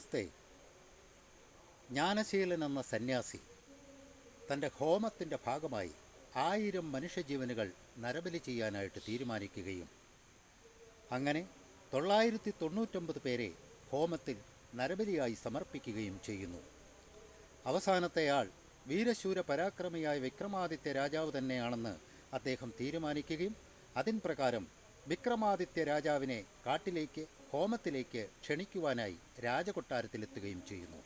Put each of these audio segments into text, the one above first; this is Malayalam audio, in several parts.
നമസ്തേ. ജ്ഞാനശീലൻ എന്ന സന്യാസി തന്റെ ഹോമത്തിന്റെ ഭാഗമായി ആയിരം മനുഷ്യജീവനുകൾ നരബലി ചെയ്യാനായിട്ട് തീരുമാനിക്കുകയും അങ്ങനെ തൊള്ളായിരത്തി തൊണ്ണൂറ്റൊമ്പത് പേരെ ഹോമത്തിൽ നരബലിയായി സമർപ്പിക്കുകയും ചെയ്യുന്നു. അവസാനത്തെയാൾ വീരശൂര പരാക്രമിയായ വിക്രമാദിത്യ രാജാവ് തന്നെയാണെന്ന് അദ്ദേഹം തീരുമാനിക്കുകയും അതിൻ പ്രകാരം വിക്രമാദിത്യ രാജാവിനെ കാട്ടിലേക്ക് ഹോമത്തിലേക്ക് ക്ഷണിക്കുവാനായി രാജകൊട്ടാരത്തിലെത്തുകയും ചെയ്യുന്നു.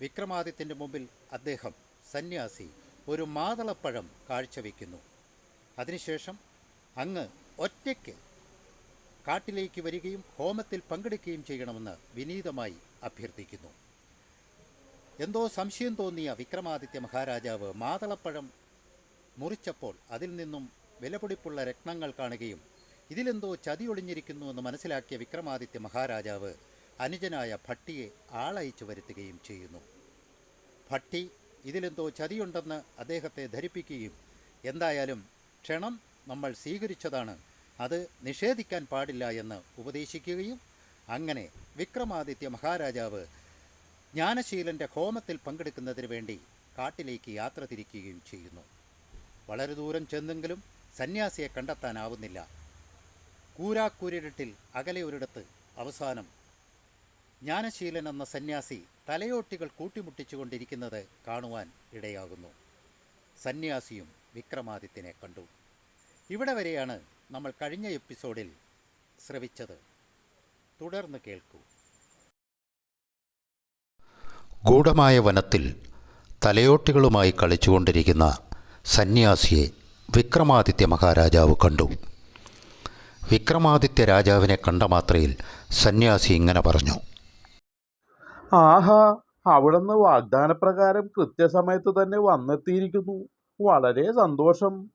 വിക്രമാദിത്യന്റെ മുമ്പിൽ അദ്ദേഹം സന്യാസി ഒരു മാതളപ്പഴം കാഴ്ചവെക്കുന്നു. അതിനുശേഷം അങ്ങ് ഒറ്റയ്ക്ക് കാട്ടിലേക്ക് വരികയും ഹോമത്തിൽ പങ്കെടുക്കുകയും ചെയ്യണമെന്ന് വിനീതമായി അഭ്യർത്ഥിക്കുന്നു. എന്തോ സംശയം തോന്നിയ വിക്രമാദിത്യ മഹാരാജാവ് മാതളപ്പഴം മുറിച്ചപ്പോൾ അതിൽ നിന്നും വിലപിടിപ്പുള്ള രത്നങ്ങൾ കാണുകയും ഇതിലെന്തോ ചതി ഒളിഞ്ഞിരിക്കുന്നുവെന്ന് മനസ്സിലാക്കിയ വിക്രമാദിത്യ മഹാരാജാവ് അനുജനായ ഭട്ടിയെ ആളയച്ചു വരുത്തുകയും ചെയ്യുന്നു. ഭട്ടി ഇതിലെന്തോ ചതിയുണ്ടെന്ന് അദ്ദേഹത്തെ ധരിപ്പിക്കുകയും എന്തായാലും ക്ഷണം നമ്മൾ സ്വീകരിച്ചതാണ്. അത് നിഷേധിക്കാൻ പാടില്ല എന്ന് ഉപദേശിക്കുകയും അങ്ങനെ വിക്രമാദിത്യ മഹാരാജാവ് ജ്ഞാനശീലന്റെ ഹോമത്തിൽ പങ്കെടുക്കുന്നതിന് വേണ്ടി കാട്ടിലേക്ക് യാത്ര തിരിക്കുകയും ചെയ്യുന്നു. വളരെ ദൂരം ചെന്നെങ്കിലും സന്യാസിയെ കണ്ടെത്താനാവുന്നില്ല. കൂരാക്കൂരിരട്ടിൽ അകലെ ഒരിടത്ത് അവസാനം. ജ്ഞാനശീലൻ എന്ന സന്യാസി തലയോട്ടികൾ കൂട്ടിമുട്ടിച്ചുകൊണ്ടിരിക്കുന്നത് കാണുവാൻ ഇടയാകുന്നു. സന്യാസിയും വിക്രമാദിത്യനെ കണ്ടു. ഇവിടെ വരെയാണ് നമ്മൾ കഴിഞ്ഞ എപ്പിസോഡിൽ ശ്രവിച്ചത്. തുടർന്ന് കേൾക്കൂ. ഗൂഢമായ വനത്തിൽ തലയോട്ടികളുമായി കളിച്ചുകൊണ്ടിരിക്കുന്ന സന്യാസിയെ വിക്രമാദിത്യ മഹാരാജാവ് കണ്ടു. വിക്രമാദിത്യ രാജാവിനെ കണ്ട മാത്രയിൽ സന്യാസി ഇങ്ങനെ പറഞ്ഞു. ആഹാ അവിടുന്ന് വാഗ്ദാനപ്രകാരം കൃത്യസമയത്ത് തന്നെ വന്നെത്തിയിരിക്കുന്നു. വളരെ സന്തോഷം.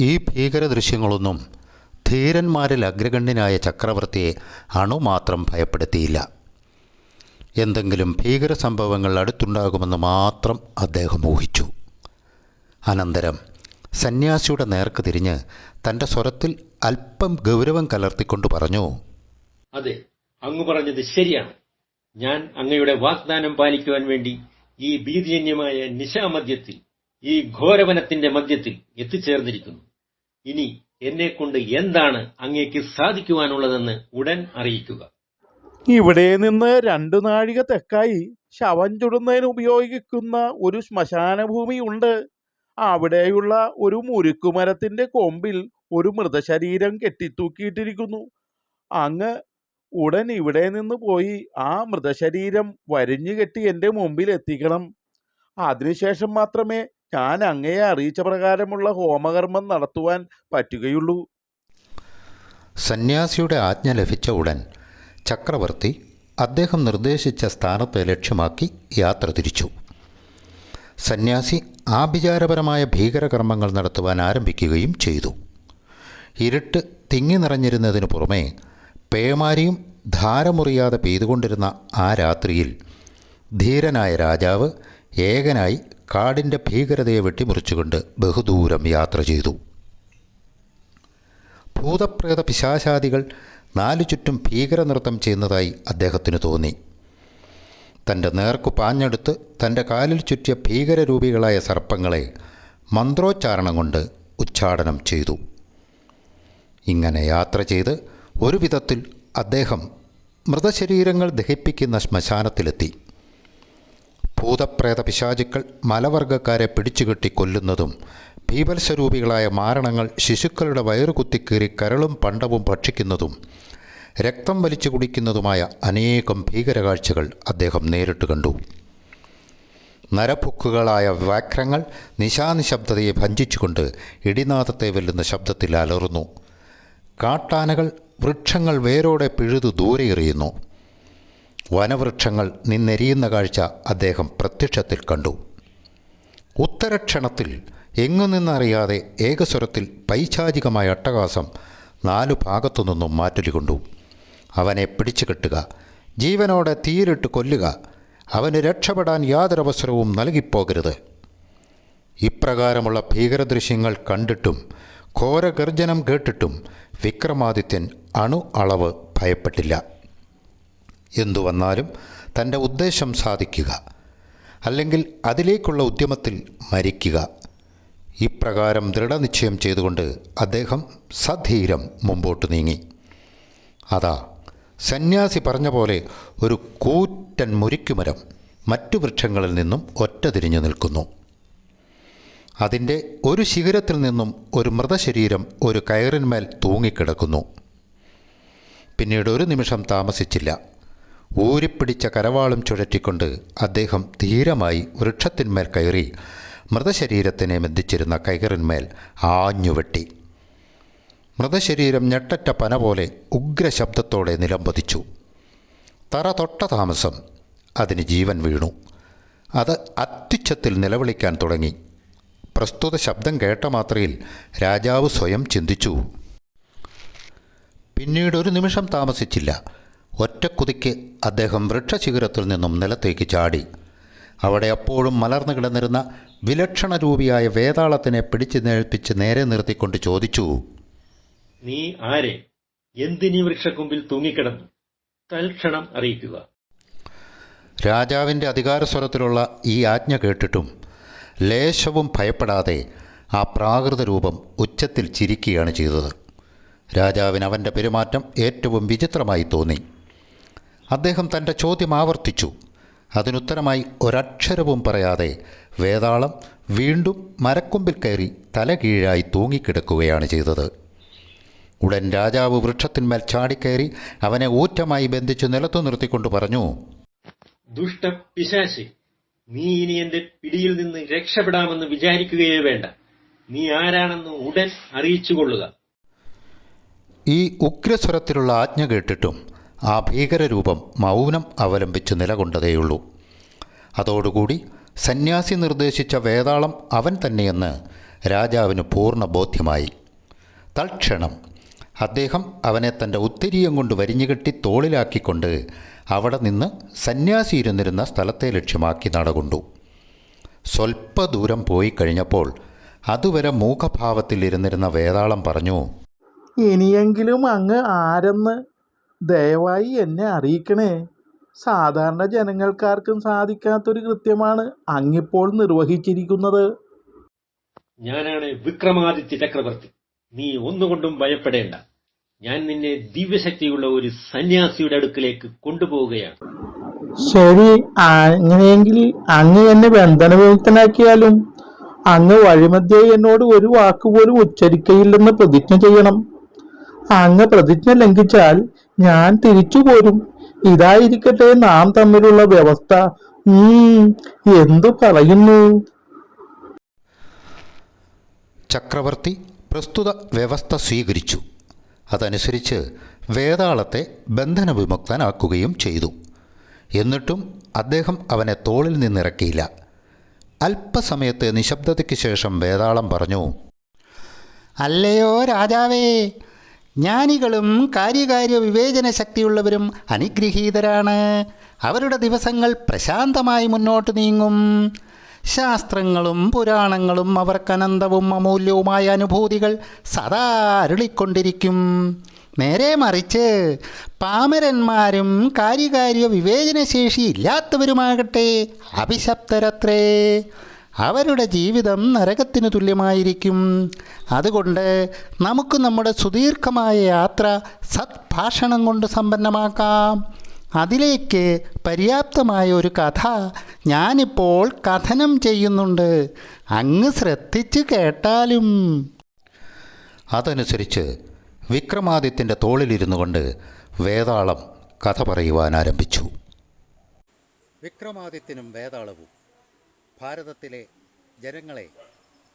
ഈ ഭീകര ദൃശ്യങ്ങളൊന്നും ധീരന്മാരിൽ അഗ്രഗണ്യനായ ചക്രവർത്തിയെ അണുമാത്രം ഭയപ്പെടുത്തിയില്ല. എന്തെങ്കിലും ഭീകര സംഭവങ്ങൾ അടുത്തുണ്ടാകുമെന്ന് മാത്രം അദ്ദേഹം ഊഹിച്ചു. അനന്തരം സന്യാസിയുടെ നേർക്ക് തിരിഞ്ഞ് തന്റെ സ്വരത്തിൽ അല്പം ഗൗരവം കലർത്തിക്കൊണ്ട് പറഞ്ഞു അതെ അങ്ങ് പറഞ്ഞത് ശരിയാണ്. ഞാൻ അങ്ങയുടെ വാഗ്ദാനം പാലിക്കുവാൻ വേണ്ടി ഈ ഭീതിജന്യമായ നിശാമധ്യത്തിൽ ഈ ഘോരവനത്തിന്റെ മധ്യത്തിൽ എത്തിച്ചേർന്നിരിക്കുന്നു. ഇനി എന്നെക്കൊണ്ട് എന്താണ് അങ്ങേക്ക് സാധിക്കുവാനുള്ളതെന്ന് ഉടൻ അറിയിക്കുക. ഇവിടെ നിന്ന് രണ്ടു നാഴിക തെക്കായി ശവം ചുടുന്നതിന് ഉപയോഗിക്കുന്ന ഒരു ശ്മശാന ഭൂമിയുണ്ട് അവിടെയുള്ള ഒരു മുരുക്കുമരത്തിന്റെ കൊമ്പിൽ ഒരു മൃതശരീരം കെട്ടിത്തൂക്കിയിട്ടിരിക്കുന്നു. അങ്ങ് ഉടൻ ഇവിടെ നിന്ന് പോയി ആ മൃതശരീരം വരിഞ്ഞു കെട്ടി എന്റെ മുമ്പിൽ എത്തിക്കണം. അതിനുശേഷം മാത്രമേ ഞാൻ അങ്ങയെ അറിയിച്ച പ്രകാരമുള്ള ഹോമകർമ്മം നടത്തുവാൻ പറ്റുകയുള്ളൂ. സന്യാസിയുടെ ആജ്ഞ ലഭിച്ച ഉടൻ ചക്രവർത്തി അദ്ദേഹം നിർദ്ദേശിച്ച സ്ഥാനത്തെ ലക്ഷ്യമാക്കി യാത്ര തിരിച്ചു. സന്യാസി ആഭിചാരപരമായ ഭീകരകർമ്മങ്ങൾ നടത്തുവാൻ ആരംഭിക്കുകയും ചെയ്തു. ഇരുട്ട് തിങ്ങി നിറഞ്ഞിരുന്നതിനു പുറമേ പേമാരിയും ധാരമുറിയാതെ പെയ്തുകൊണ്ടിരുന്ന ആ രാത്രിയിൽ ധീരനായ രാജാവ് ഏകനായി കാടിന്റെ ഭീകരതയെ വെട്ടിമുറിച്ചുകൊണ്ട് ബഹുദൂരം യാത്ര ചെയ്തു. ഭൂതപ്രേത പിശാശാദികൾ നാലു ചുറ്റും ഭീകരനൃത്തം ചെയ്യുന്നതായി അദ്ദേഹത്തിന് തോന്നി. തന്റെ നേർക്കു പാഞ്ഞെടുത്ത് തന്റെ കാലിൽ ചുറ്റിയ ഭീകരരൂപികളായ സർപ്പങ്ങളെ മന്ത്രോച്ചാരണം കൊണ്ട് ഉച്ചാടനം ചെയ്തു. ഇങ്ങനെ യാത്ര ചെയ്ത് ഒരു വിധത്തിൽ അദ്ദേഹം മൃതശരീരങ്ങൾ ദഹിപ്പിക്കുന്ന ശ്മശാനത്തിലെത്തി. ഭൂതപ്രേത പിശാചുക്കൾ മലവർഗക്കാരെ പിടിച്ചുകെട്ടി കൊല്ലുന്നതും ഭീപത്സരൂപികളായ മാരണങ്ങൾ ശിശുക്കളുടെ വയറുകുത്തിക്കീറി കരളും പണ്ടവും ഭക്ഷിക്കുന്നതും രക്തം വലിച്ചു കുടിക്കുന്നതുമായ അനേകം ഭീകരകാഴ്ചകൾ അദ്ദേഹം നേരിട്ട് കണ്ടു. നരഭുക്കുകളായ വ്യാക്രങ്ങൾ നിശാനിശബ്ദതയെ ഭഞ്ചിച്ചുകൊണ്ട് ഇടിനാഥത്തെ വെല്ലുന്ന ശബ്ദത്തിൽ അലറുന്നു. കാട്ടാനകൾ വൃക്ഷങ്ങൾ വേരോടെ പിഴുതു ദൂരെ എറിയുന്നു. വനവൃക്ഷങ്ങൾ നിന്നെരിയുന്ന കാഴ്ച അദ്ദേഹം പ്രത്യക്ഷത്തിൽ കണ്ടു. ഉത്തരക്ഷണത്തിൽ എങ്ങു നിന്നറിയാതെ ഏകസ്വരത്തിൽ പൈശാചികമായ അട്ടഹാസം നാലു ഭാഗത്തു നിന്നും മാറ്റൊലികൊണ്ടു അവനെ പിടിച്ചു കെട്ടുക. ജീവനോടെ തീയിലിട്ട് കൊല്ലുക. അവന് രക്ഷപ്പെടാൻ യാതൊരവസരവും നൽകിപ്പോകരുത്. ഇപ്രകാരമുള്ള ഭീകരദൃശ്യങ്ങൾ കണ്ടിട്ടും ഘോരഗർജനം കേട്ടിട്ടും വിക്രമാദിത്യൻ അണു അളവ് ഭയപ്പെട്ടില്ല. എന്തു വന്നാലും തന്റെ ഉദ്ദേശം സാധിക്കുക. അല്ലെങ്കിൽ അതിലേക്കുള്ള ഉദ്യമത്തിൽ മരിക്കുക. ഇപ്രകാരം ദൃഢനിശ്ചയം ചെയ്തുകൊണ്ട് അദ്ദേഹം സധീരം മുമ്പോട്ട് നീങ്ങി. അതാ സന്യാസി പറഞ്ഞ പോലെ ഒരു കൂറ്റൻ മുരിക്കുമരം മറ്റു വൃക്ഷങ്ങളിൽ നിന്നും ഒറ്റ തിരിഞ്ഞു നിൽക്കുന്നു. അതിന്റെ ഒരു ശിഖരത്തിൽ നിന്നും ഒരു മൃതശരീരം ഒരു കയറിന്മേൽ തൂങ്ങിക്കിടക്കുന്നു. പിന്നീട് ഒരു നിമിഷം താമസിച്ചില്ല. ഊരിപ്പിടിച്ച കരവാളും ചുഴറ്റിക്കൊണ്ട് അദ്ദേഹം ധീരമായി വൃക്ഷത്തിന്മേൽ കയറി മൃതശരീരത്തിനെ ബന്ധിച്ചിരുന്ന കൈകറിന്മേൽ ആഞ്ഞുവെട്ടി. മൃതശരീരം ഞെട്ടറ്റ പന പോലെ ഉഗ്രശബ്ദത്തോടെ നിലംപതിച്ചു. തറ തൊട്ട താമസം. അതിന് ജീവൻ വീണു. അത് അത്യുച്ഛത്തിൽ നിലവിളിക്കാൻ തുടങ്ങി. പ്രസ്തുത ശബ്ദം കേട്ട മാത്രയിൽ രാജാവ് സ്വയം ചിന്തിച്ചു. പിന്നീട് ഒരു നിമിഷം താമസിച്ചില്ല. ഒറ്റക്കുതിക്ക് അദ്ദേഹം വൃക്ഷശിഖരത്തിൽ നിന്നും നിലത്തേക്ക് ചാടി. അവിടെ അപ്പോഴും മലർന്നു കിടന്നിരുന്ന വിലക്ഷണ രൂപിയായ വേതാളത്തിനെ പിടിച്ചു നേഴ്പ്പിച്ച് നേരെ നിർത്തിക്കൊണ്ട് ചോദിച്ചു നീ ആരെ? എന്തിനീ വൃക്ഷക്കൊമ്പിൽ തൂങ്ങിക്കിടന്നു? തൽക്ഷണം അറിയിക്കുക. രാജാവിന്റെ അധികാരസ്വരത്തിലുള്ള ഈ ആജ്ഞ കേട്ടിട്ടും ലേശവും ഭയപ്പെടാതെ ആ പ്രാകൃത രൂപം ഉച്ചത്തിൽ ചിരിക്കുകയാണ് ചെയ്തത്. രാജാവിന് അവന്റെ പെരുമാറ്റം ഏറ്റവും വിചിത്രമായി തോന്നി. അദ്ദേഹം തന്റെ ചോദ്യം ആവർത്തിച്ചു. അതിനുത്തരമായി ഒരക്ഷരവും പറയാതെ വേതാളം വീണ്ടും മരക്കൊമ്പിൽ കയറി തല കീഴായി തൂങ്ങിക്കിടക്കുകയാണ് ചെയ്തത്. ഉടൻ രാജാവ് വൃക്ഷത്തിന്മേൽ ചാടിക്കയറി അവനെ ഊറ്റമായി ബന്ധിച്ചു നിലത്തു നിർത്തിക്കൊണ്ട് പറഞ്ഞു. ദുഷ്ട പിശാശി നീ ഇനി എന്റെ പിടിയിൽ നിന്ന് രക്ഷപ്പെടാമെന്ന് വിചാരിക്കുകയേ വേണ്ട. നീ ആരാണെന്ന് ഉടൻ അറിയിച്ചുകൊള്ളുക. ഈ ഉഗ്രസ്വരത്തിലുള്ള ആജ്ഞ കേട്ടിട്ടും ആ ഭീകരരൂപം മൗനം അവലംബിച്ച് നിലകൊണ്ടതേയുള്ളൂ. അതോടുകൂടി സന്യാസി നിർദ്ദേശിച്ച വേതാളം അവൻ തന്നെയെന്ന് രാജാവിന് പൂർണ ബോധ്യമായി തൽക്ഷണം അദ്ദേഹം അവനെ തന്റെ ഉത്തിരിയം കൊണ്ട് വരിഞ്ഞുകെട്ടി തോളിലാക്കിക്കൊണ്ട് അവിടെ നിന്ന് സന്യാസി ഇരുന്നിരുന്ന സ്ഥലത്തെ ലക്ഷ്യമാക്കി നടകൊണ്ടു. സ്വൽപ്പ ദൂരം പോയി കഴിഞ്ഞപ്പോൾ അതുവരെ മൂഖഭാവത്തിൽ ഇരുന്നിരുന്ന വേതാളം പറഞ്ഞു ഇനിയെങ്കിലും അങ്ങ് ആരെന്ന് ദയവായി എന്നെ അറിയിക്കണേ. സാധാരണ ജനങ്ങൾക്കാർക്കും സാധിക്കാത്തൊരു കൃത്യമാണ് അങ്ങിപ്പോൾ നിർവഹിച്ചിരിക്കുന്നത്. ഞാനാണ് വിക്രമാദിത്യ ചക്രവർത്തി. നീ ഒന്നുകൊണ്ടും ഭയപ്പെടേണ്ട. ഞാൻ നിന്നെ ദിവ്യശക്തിയുള്ള ഒരു സന്യാസിയുടെ അടുക്കിലേക്ക് കൊണ്ടുപോവുകയാണ്. ശരി അങ്ങനെയെങ്കിൽ അങ്ങ് എന്നെ ബന്ധനവിമുക്തനാക്കിയാലും അങ്ങ് വഴിമധ്യേ എന്നോട് ഒരു വാക്കുപോലും ഉച്ചരിക്കയില്ലെന്ന് പ്രതിജ്ഞ ചെയ്യണം. അങ്ങ് പ്രതിജ്ഞ ലംഘിച്ചാൽ ഞാൻ തിരിച്ചു പോരും. ഇതായിരിക്കട്ടെ നാം തമ്മിലുള്ള വ്യവസ്ഥ. ഉം എന്തു പറയുന്നു? ചക്രവർത്തി പ്രസ്തുത വ്യവസ്ഥ സ്വീകരിച്ചു. അതനുസരിച്ച് വേതാളത്തെ ബന്ധനവിമുക്തനാക്കുകയും ചെയ്തു. എന്നിട്ടും അദ്ദേഹം അവനെ തോളിൽ നിന്നിറക്കിയില്ല. അല്പസമയത്തെ നിശബ്ദതയ്ക്ക് ശേഷം വേതാളം പറഞ്ഞു അല്ലയോ രാജാവേ ജ്ഞാനികളും കാര്യകാര്യ വിവേചന ശക്തിയുള്ളവരും അനുഗ്രഹീതരാണ്. അവരുടെ ദിവസങ്ങൾ പ്രശാന്തമായി മുന്നോട്ട് നീങ്ങും. ശാസ്ത്രങ്ങളും പുരാണങ്ങളും അവർക്ക് അനന്തവും അമൂല്യവുമായ അനുഭൂതികൾ സദാ അരുളിക്കൊണ്ടിരിക്കും. നേരെ മറിച്ച് പാമരന്മാരും കാര്യകാര്യ വിവേചനശേഷി ഇല്ലാത്തവരുമാകട്ടെ അഭിശപ്തരത്രേ. അവരുടെ ജീവിതം നരകത്തിന് തുല്യമായിരിക്കും. അതുകൊണ്ട് നമുക്ക് നമ്മുടെ സുദീർഘമായ യാത്ര സത്ഭാഷണം കൊണ്ട് സമ്പന്നമാക്കാം. അതിലേക്ക് പര്യാപ്തമായ ഒരു കഥ ഞാനിപ്പോൾ കഥനം ചെയ്യുന്നുണ്ട്. അങ്ങ് ശ്രദ്ധിച്ച് കേട്ടാലും. അതനുസരിച്ച് വിക്രമാദിത്യന്റെ തോളിലിരുന്നു കൊണ്ട് വേതാളം കഥ പറയുവാൻ ആരംഭിച്ചു. വിക്രമാദിത്യനും വേതാളവും ഭാരതത്തിലെ ജനങ്ങളെ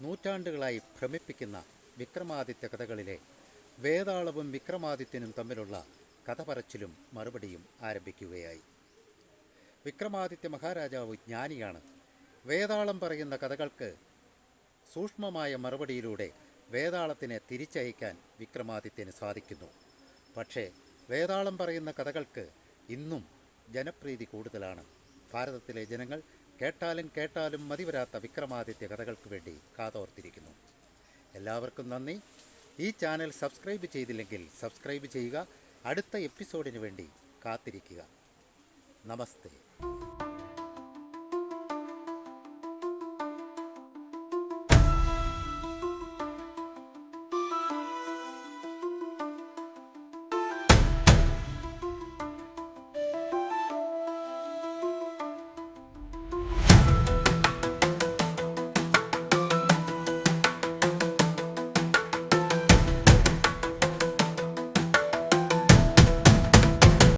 നൂറ്റാണ്ടുകളായി ഭ്രമിപ്പിക്കുന്ന വിക്രമാദിത്യ കഥകളിലെ വേതാളവും വിക്രമാദിത്യനും തമ്മിലുള്ള കഥ പറച്ചിലും മറുപടിയും ആരംഭിക്കുകയായി. വിക്രമാദിത്യ മഹാരാജാവ് ജ്ഞാനിയാണ്. വേതാളം പറയുന്ന കഥകൾക്ക് സൂക്ഷ്മമായ മറുപടിയിലൂടെ വേതാളത്തിനെ തിരിച്ചയക്കാൻ വിക്രമാദിത്യന് സാധിക്കുന്നു. പക്ഷേ വേതാളം പറയുന്ന കഥകൾക്ക് ഇന്നും ജനപ്രീതി കൂടുതലാണ്. ഭാരതത്തിലെ ജനങ്ങൾ കേട്ടാലും കേട്ടാലും മതിവരാത്ത വിക്രമാദിത്യ കഥകൾക്ക് വേണ്ടി കാതോർത്തിരിക്കുന്നു. എല്ലാവർക്കും നന്ദി. ഈ ചാനൽ സബ്സ്ക്രൈബ് ചെയ്തില്ലെങ്കിൽ സബ്സ്ക്രൈബ് ചെയ്യുക അടുത്ത എപ്പിസോഡിന് വേണ്ടി കാത്തിരിക്കുക. നമസ്തേ.